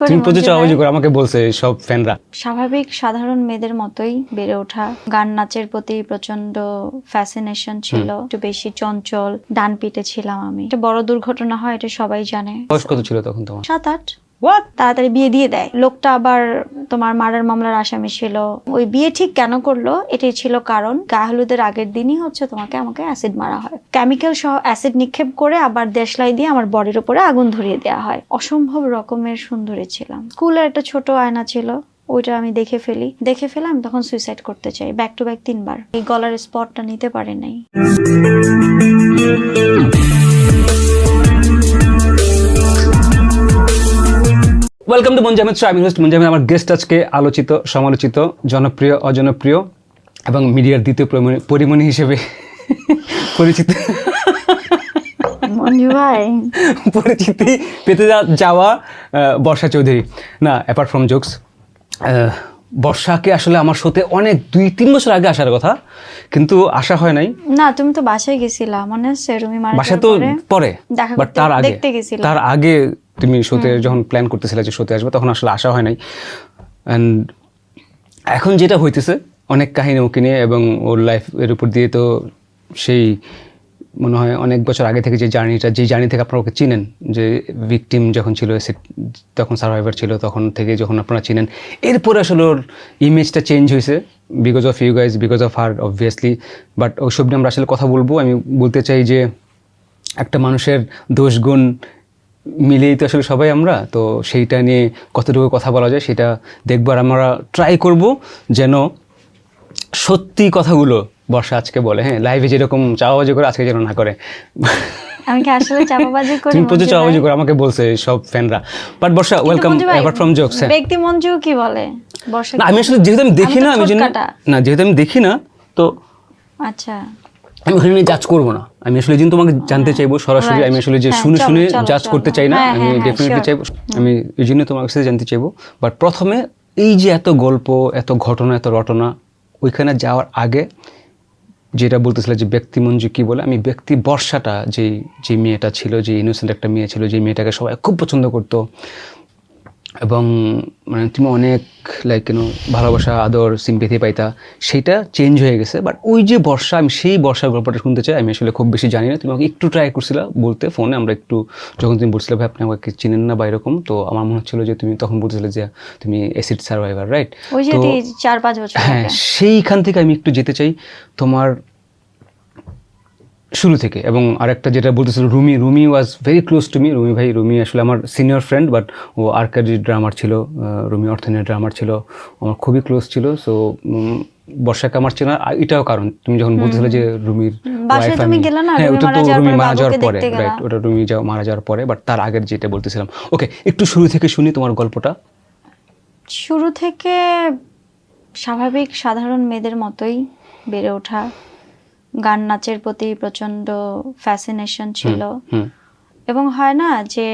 তুমি প্রচুর চাওয়াবাজি করো আমাকে বলছে সব ফ্যানরা। স্বাভাবিক সাধারণ মেয়েদের মতোই বেড়ে ওঠা। গান নাচের প্রতি প্রচণ্ড ফ্যাসিনেশন ছিল। একটু বেশি চঞ্চল ডান পিটে ছিলাম আমি। এটা বড় দুর্ঘটনা হয় এটা সবাই জানে। বয়স কত ছিল তখন তোমার? সাত আট। তাড়াতাড়ি বিয়ে দিয়ে দেয়। লোকটা আবার তোমার মারার মামলার আসামি ছিল। ওই বিয়ে ঠিক কেন করল? এটাই ছিল কারণ। গায়ে হলুদের আগের দিনই হচ্ছে তোমাকে আমাকে অ্যাসিড মারা হয়। কেমিক্যাল সহ অ্যাসিড নিক্ষেপ করে আবার দেশলাই দিয়ে আমার বডির উপরে আগুন ধরিয়ে দেওয়া হয়। অসম্ভব রকমের সুন্দরী ছিলাম। স্কুলের একটা ছোট আয়না ছিল। ওইটা আমি দেখে ফেলি। দেখে ফেলে আমি তখন সুইসাইড করতে চাই। ব্যাক টু ব্যাক তিনবার। এই গলার স্পটটা নিতে পারে নাই। ওয়েলকাম টু মঞ্জামেদ শো আমি হোস্ট মঞ্জামেদ আমার গেস্ট আজকে আলোচিত সমালোচিত জনপ্রিয় অজনপ্রিয় এবং মিডিয়ার দ্বিতীয় পরিমণি- হিসেবে পরিচিত। পরিচিতি পেতে যাওয়া বর্ষা চৌধুরী। না অ্যাপার্ট ফ্রম জোকস বর্ষাকে আসলে আমার সাথে অনেক দুই তিন বছর আগে আসার কথা কিন্তু আসা হয় নাই। না তুমি তো বাসায় গেছিলা মনে আছে? রুমি মারা বাসায় তো পরে? দেখা তার আগে দেখতে গেছিলাম। তার আগে তুমি শোতে যখন প্ল্যান করতেছিলে যে শোতে আসবে তখন আসলে আসা হয় নাই। অ্যান্ড এখন যেটা হইতেছে অনেক কাহিনী ওকে নিয়ে এবং ওর লাইফ এর উপর দিয়ে তো সেই মনে হয় অনেক বছর আগে থেকে যে জার্নিটা যে জার্নি থেকে আপনারা ওকে চিনেন যে ভিকটিম যখন ছিল সে- তখন সার্ভাইভার ছিল তখন থেকে যখন আপনারা চিনেন এরপরে আসলে ওর ইমেজটা চেঞ্জ হয়েছে because of you guys because of her obviously but ওইসব নিয়ে আমরা আসলে কথা বলব। আমি বলতে চাই যে একটা মানুষের দোষ গুণ মিলেই তো আসলে সবাই আমরা তো সেইটা নিয়ে কতটুকু কথা বলা যায় সেটা দেখবার আমরা ট্রাই করব যেন সত্যি কথাগুলো বর্ষা আজকে বলে। হ্যাঁ লাইভে যেরকম চাওয়াবাজি করে আজকে যেন না করে। আমি আসলে চাপাবাজি করি তুমি প্রচুর? আমাকে বলছে সব ফ্যানরা but Barsha welcome apart from jokes ব্যক্তি মঞ্জু কি বলে? বর্ষা আমি আসলে যেহেতু আমি দেখি না আমি না যেহেতু আমি দেখি না তো আচ্ছা। আমি ওখানে নিয়ে জাজ করব না। আমি আসলে যেদিন তোমাকে জানতে চাইব সরাসরি আমি আসলে যে হ্যাঁ, শুনে শুনে জাজ করতে চাই না হ্যাঁ, আমি হ্যাঁ, হ্যাঁ, ডেফিনেটলি চাইব আমি এই জন্য তোমার কাছে জানতে চাইব। বাট প্রথমে এই যে এত গল্প এত ঘটনা এত রটনা ওইখানে যাওয়ার আগে যেটা বলতেছিল যে ব্যক্তি মঞ্জু কি বলে আমি ব্যক্তি বর্ষাটা যে যে মেয়েটা ছিল যে ইনোসেন্ট একটা মেয়ে ছিল যে মেয়েটাকে সবাই খুব পছন্দ করতো এবং মানে তুমি অনেক লাইক কেন ভালোবাসা আদর সিম্পেথি পাইতা। সেইটা চেঞ্জ হয়ে গেছে বাট ওই যে বর্ষা আমি সেই বর্ষার গল্পটা শুনতে চাই আমি আসলে খুব বেশি জানি না। তুমি আমাকে একটু ট্রাই করছিলা বলতে ফোনে আমরা একটু যখন তুমি বলছিলে ভাই আপনি আমাকে চিনেন না বা এরকম তো আমার মনে হচ্ছিল যে তুমি তখন বলছিলে যে তুমি অ্যাসিড সার্ভাইভার রাইট ওই যে চার পাঁচ বছর হ্যাঁ সেইখান থেকে আমি একটু যেতে চাই। তোমার শুরু থেকে। এবং আরেকটা যেটা বলতেছিল Rumi Rumi was very close to me Rumi ভাই রুমি আসলে আমার সিনিয়র ফ্রেন্ড বাট ও আর্কারি ড্রামার ছিল রুমি অর্থনীতি ড্রামার ছিল। আমার খুবই ক্লোজ ছিল সো বর্ষাকে আমার চেনা এটাও কারণ তুমি যখন বলতেছিলে যে রুমির হ্যাঁ রুমি ওটা মারা তো যাওয়ার রুমি পরে মারা যাওয়ার পরে। রাইট ওটা রুমি যাওয়া মারা যাওয়ার পরে বাট তার আগের যেটা বলতেছিলাম। ওকে একটু শুরু থেকে শুনি তোমার গল্পটা। শুরু থেকে স্বাভাবিক সাধারণ মেয়েদের মতোই বেড়ে ওঠা। গান নাচের প্রতি প্রচণ্ড ফ্যাসিনেশন ছিল। এবং হয় না যে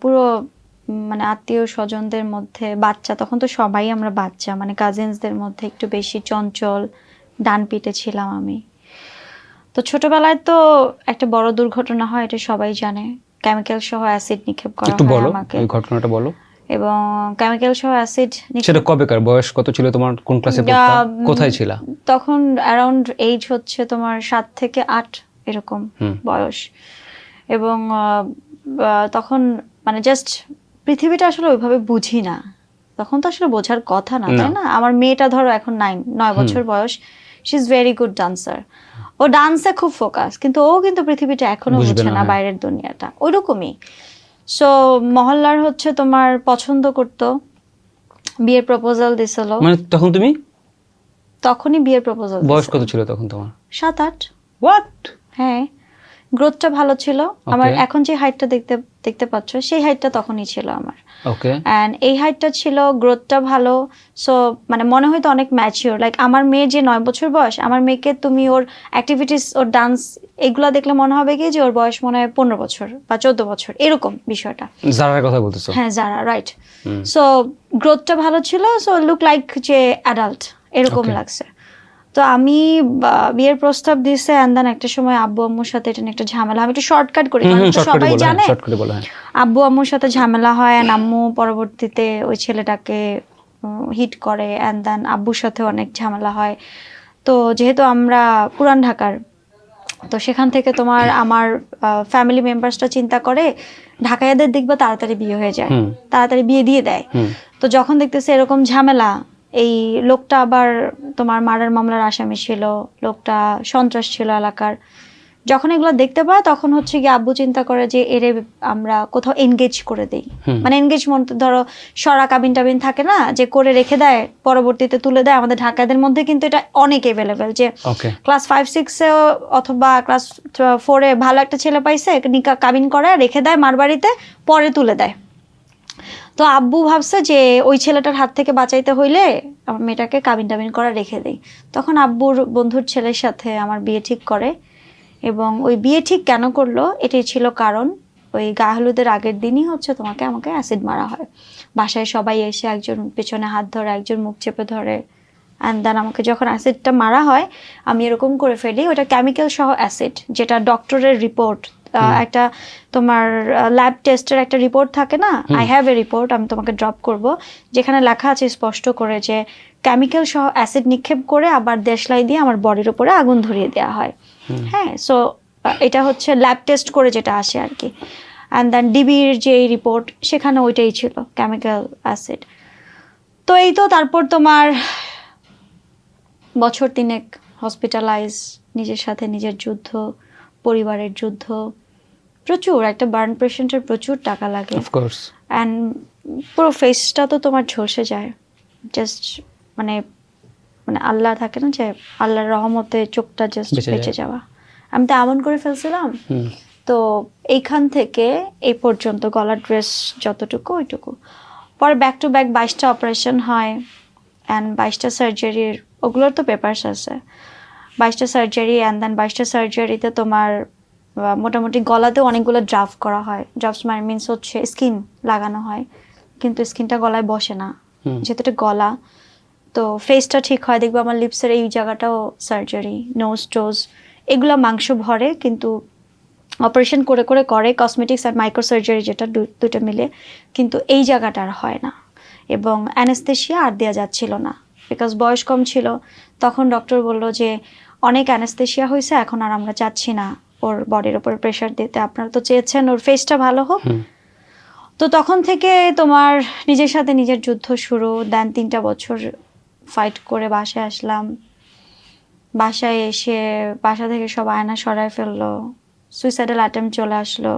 পুরো মানে আত্মীয় স্বজনদের মধ্যে বাচ্চা তখন তো সবাই আমরা বাচ্চা মানে কাজিনসদের মধ্যে একটু বেশি চঞ্চল ডান পিটে ছিলাম আমি। তো ছোটবেলায় তো একটা বড় দুর্ঘটনা হয় এটা সবাই জানে। কেমিক্যাল সহ অ্যাসিড নিক্ষেপ করা হয় আমাকে। এই ঘটনাটা বলো। এবং কেমিক্যাল সহ অ্যাসিড সেটা কবেকার? বয়স কত ছিল তোমার? কোন ক্লাসে কোথায় ছিলা? তখন অ্যারাউন্ড এইজ হচ্ছে তোমার সাত থেকে আট এরকম বয়স। এবং তখন মানে জাস্ট পৃথিবীটা আসলে ওইভাবে বুঝি না। তখন তো আসলে বোঝার কথা না তাই না। আমার মেয়েটা ধরো এখন নাইন নয় বছর বয়স। She is very good dancer ও ডান্সে খুব ফোকাস কিন্তু ও কিন্তু পৃথিবীটা এখনও বুঝবে বুঝে না, না হ্যাঁ। বাইরের দুনিয়াটা। ওইরকমই। সো মহল্লার হচ্ছে তোমার পছন্দ করতো বিয়ের প্রপোজাল দিছিল। মানে তখন তুমি? তখনই বিয়ের প্রপোজাল বয়স কত ছিল তখন তোমার? সাত আট। হোয়াট হ্যাঁ। গ্রোথটা ভালো ছিল। আমার এখন যে হাইটটা দেখতে দেখতে পাচ্ছ সেই হাইটটা তখনই ছিল আমার। ওকে অ্যান্ড এই হাইটটা ছিল গ্রোথটা ভালো। সো মানে মনে হয়তো অনেক ম্যাচিওর লাইক আমার মেয়ে যে নয় বছর বয়স আমার মেয়েকে তুমি ওর অ্যাক্টিভিটিস ওর ডান্স এগুলো দেখলে মনে হবে কি যে ওর বয়স মনে হয় পনেরো বছর বা চোদ্দ বছর এরকম বিষয়টা। জারার কথা বলতেছো? হ্যাঁ যারা রাইট সো গ্রোথটা ভালো ছিল। সো লুক লাইক যে অ্যাডাল্ট এরকম লাগছে। তো আমি বিয়ের প্রস্তাব দিছে অ্যান্ড দেন একটা সময় আব্বু আম্মুর সাথে এটা একটা ঝামেলা আমি একটু শর্টকাট করি সবাই জানে। আব্বু আম্মুর সাথে ঝামেলা হয় and আম্মু পরবর্তীতে ওই ছেলেটাকে হিট করে অ্যান্ড দেন আব্বুর সাথে অনেক ঝামেলা হয়। তো যেহেতু আমরা পুরান ঢাকার তো সেখান থেকে তোমার আমার ফ্যামিলি মেম্বার্সটা চিন্তা করে ঢাকাইয়াদের দেখবে তাড়াতাড়ি বিয়ে হয়ে যায়। তাড়াতাড়ি বিয়ে দিয়ে দেয়। তো যখন দেখতেছে এরকম ঝামেলা এই লোকটা আবার তোমার মার্ডার মামলার আসামি ছিল লোকটা সন্ত্রাস ছিল এলাকার। যখন এগুলো দেখতে পায় তখন হচ্ছে কি আব্বু চিন্তা করে যে এরে আমরা কোথাও এনগেজ করে দেই। মানে এনগেজমেন্ট ধরো সরা কাবিন টাবিন থাকে না যে করে রেখে দেয় পরবর্তীতে তুলে দেয় আমাদের ঢাকাদের মধ্যে কিন্তু এটা অনেক এভেলেবেল যে ক্লাস ফাইভ সিক্সে অথবা ক্লাস ফোরে ভালো একটা ছেলে পাইছে নিকা কাবিন করে রেখে দেয় মার বাড়িতে পরে তুলে দেয়। তো আব্বু ভাবছে যে ওই ছেলেটার হাত থেকে বাঁচাইতে হইলে আমার মেয়েটাকে কাবিন টাবিন করা রেখে দেই। তখন আব্বুর বন্ধুর ছেলের সাথে আমার বিয়ে ঠিক করে এবং ওই বিয়ে ঠিক কেন করল এটাই ছিল কারণ। ওই গায়ে হলুদের আগের দিনই হচ্ছে তোমাকে আমাকে অ্যাসিড মারা হয়। বাসায় সবাই এসে একজন পেছনে হাত ধরে, একজন মুখ চেপে ধরে অ্যান্ড দেন আমাকে যখন অ্যাসিডটা মারা হয়, আমি এরকম করে ফেলি ওটা কেমিক্যাল সহ অ্যাসিড, যেটা ডক্টরের রিপোর্ট একটা তোমার ল্যাব টেস্টের একটা রিপোর্ট থাকে না? আই হ্যাভ এ রিপোর্ট আমি তোমাকে ড্রপ করব। যেখানে লেখা আছে স্পষ্ট করে যে কেমিক্যাল সহ অ্যাসিড নিক্ষেপ করে আবার দেশলাই দিয়ে আমার বডির উপরে আগুন ধরিয়ে দেওয়া হয়। হ্যাঁ সো এটা হচ্ছে ল্যাব টেস্ট করে যেটা আসে আর কি। অ্যান্ড দেন ডিবির যে রিপোর্ট সেখানে ওইটাই ছিল কেমিক্যাল অ্যাসিড তো এই তো তারপর তোমার বছর তিনেক হসপিটালাইজ নিজের সাথে নিজের যুদ্ধ পরিবারের যুদ্ধ। প্রচুর একটা বার্ন পেশেন্টের প্রচুর টাকা লাগে। অফকোর্স অ্যান্ড পুরো ফেসটা তো তোমার ঝলসে যায়। জাস্ট মানে মানে আল্লাহ থাকে না যে আল্লাহর রহমতে চোখটা জাস্ট বেঁচে যাওয়া। আমি তো এমন করে ফেলছিলাম। তো এইখান থেকে এই পর্যন্ত গলার ড্রেস যতটুকু ওইটুকু। পরে ব্যাক টু ব্যাক বাইশটা অপারেশন হয় অ্যান্ড বাইশটা সার্জারির ওগুলোর তো পেপার্স আছে। বাইশটা সার্জারি অ্যান্ড দেন বাইশটা সার্জারিতে তোমার মোটামুটি গলাতেও অনেকগুলো ড্রাফট করা হয়। ড্রাফটস মানে মিনস হচ্ছে স্কিন লাগানো হয়। কিন্তু স্কিনটা গলায় বসে না। যেহেতু এটা গলা তো ফেসটা ঠিক হয়। দেখব আমার লিপসের এই জায়গাটাও সার্জারি নোজ টোজ এগুলো মাংস ভরে কিন্তু অপারেশন করে করে করে কসমেটিক্স আর মাইক্রো সার্জারি যেটা দুটো মিলে কিন্তু এই জায়গাটা আর হয় না। এবং অ্যানেস্থেশিয়া আর দেওয়া যাচ্ছিল না। বিকজ বয়স কম ছিল তখন ডক্টর বলল যে অনেক অ্যানেস্থেশিয়া হয়েছে এখন আর আমরা চাচ্ছি না। ওর বডির ওপর প্রেশার দিতে। আপনারা তো চেয়েছেন ওর ফেসটা ভালো হোক। তো তখন থেকে তোমার নিজের সাথে নিজের যুদ্ধ শুরু। দেন তিনটা বছর ফাইট করে বাসায় আসলাম। বাসায় এসে বাসা থেকে সব আয়না সরায় ফেলল। সুইসাইডাল অ্যাটেম্প চলে আসলো।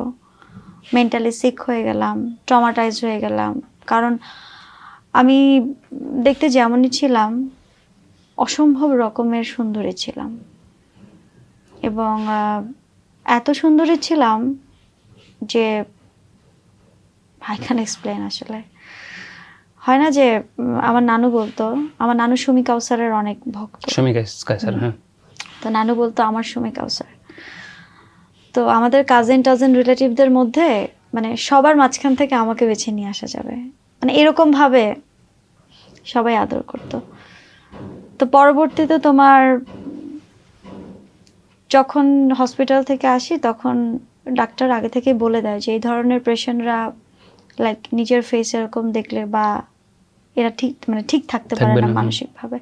মেন্টালি সিক হয়ে গেলাম ট্রমাটাইজ হয়ে গেলাম। কারণ আমি দেখতে যেমনই ছিলাম অসম্ভব রকমের সুন্দরী ছিলাম। এবং এত সুন্দরী ছিলাম যে আই ক্যান এক্সপ্লেন আসলে। হয় না যে আমার নানু বলতো আমার নানু সুমি কাউসারের অনেক ভক্ত। শমিকা স্কাইসার হ্যাঁ। তো নানু বলতো আমার সুমি কাউসার। তো আমাদের কাজিন টাজিন রিলেটিভদের মধ্যে মানে সবার মাঝখান থেকে আমাকে বেছে নিয়ে আসা যাবে। মানে এরকম ভাবে সবাই আদর করতো। তো পরবর্তীতে তোমার যখন হসপিটাল থেকে আসি তখন ডাক্তার আগে থেকে বলে দেয় যে এই ধরনের পেশেন্টরা লাইক নিজের ফেস এরকম দেখলে বা এরা ঠিক মানে ঠিক থাকতে পারে না মানসিকভাবে।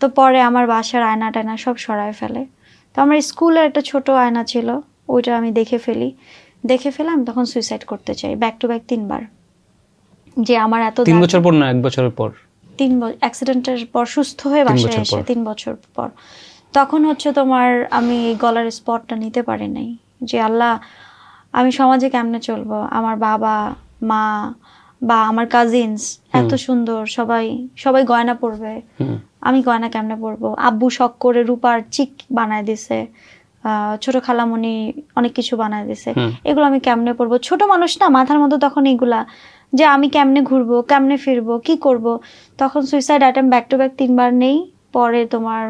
তো পরে আমার বাসার আয়না টায়না সব সরায় ফেলে। তো আমার স্কুলের একটা ছোট আয়না ছিল ওইটা আমি দেখে ফেলি। দেখে ফেলে আমি তখন সুইসাইড করতে চাই ব্যাক টু ব্যাক তিনবার। যে আমার এত তিন বছর পর না এক বছরের পর? তিন অ্যাক্সিডেন্টের পর সুস্থ হয়ে বাসায় বছর এসে তিন বছর পর। তখন হচ্ছে তোমার আমি এই গলার স্পটটা নিতে পারি নাই যে আল্লাহ আমি সমাজে কেমনে চলবো? আমার বাবা মা বা আমার কাজিনস এত সুন্দর সবাই সবাই গয়না পরবে। আমি গয়না কেমনে পরবো? আব্বু শখ করে রূপার চিক বানায় দিছে ছোট খালামণি অনেক কিছু বানায় দিছে। এগুলো আমি কেমনে পরবো? ছোট মানুষ না মাথার মতো তখন এগুলা যে আমি কেমনে ঘুরবো কেমনে ফিরবো কি করব? তখন suicide attempt back to back তিনবার নেই। পরে তোমার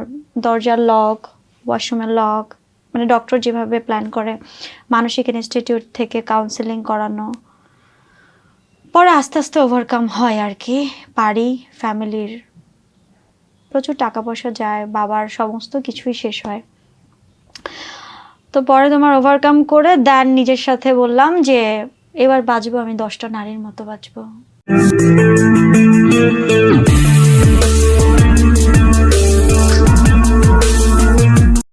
দরজার লক ওয়াশরুমের লক মানে ডক্টর যেভাবে প্ল্যান করে, মানসিক ইনস্টিটিউট থেকে কাউন্সেলিং করানো। পরে আস্তে আস্তে ওভারকাম হয় আর কি পারি ফ্যামিলির প্রচুর টাকা পয়সা যায়, বাবার সমস্ত কিছুই শেষ হয়। তো পরে তোমার ওভারকাম করে দেন নিজের সাথে বললাম যে, এবার বাঁচবো আমি দশটা নারীর মতো বাঁচবো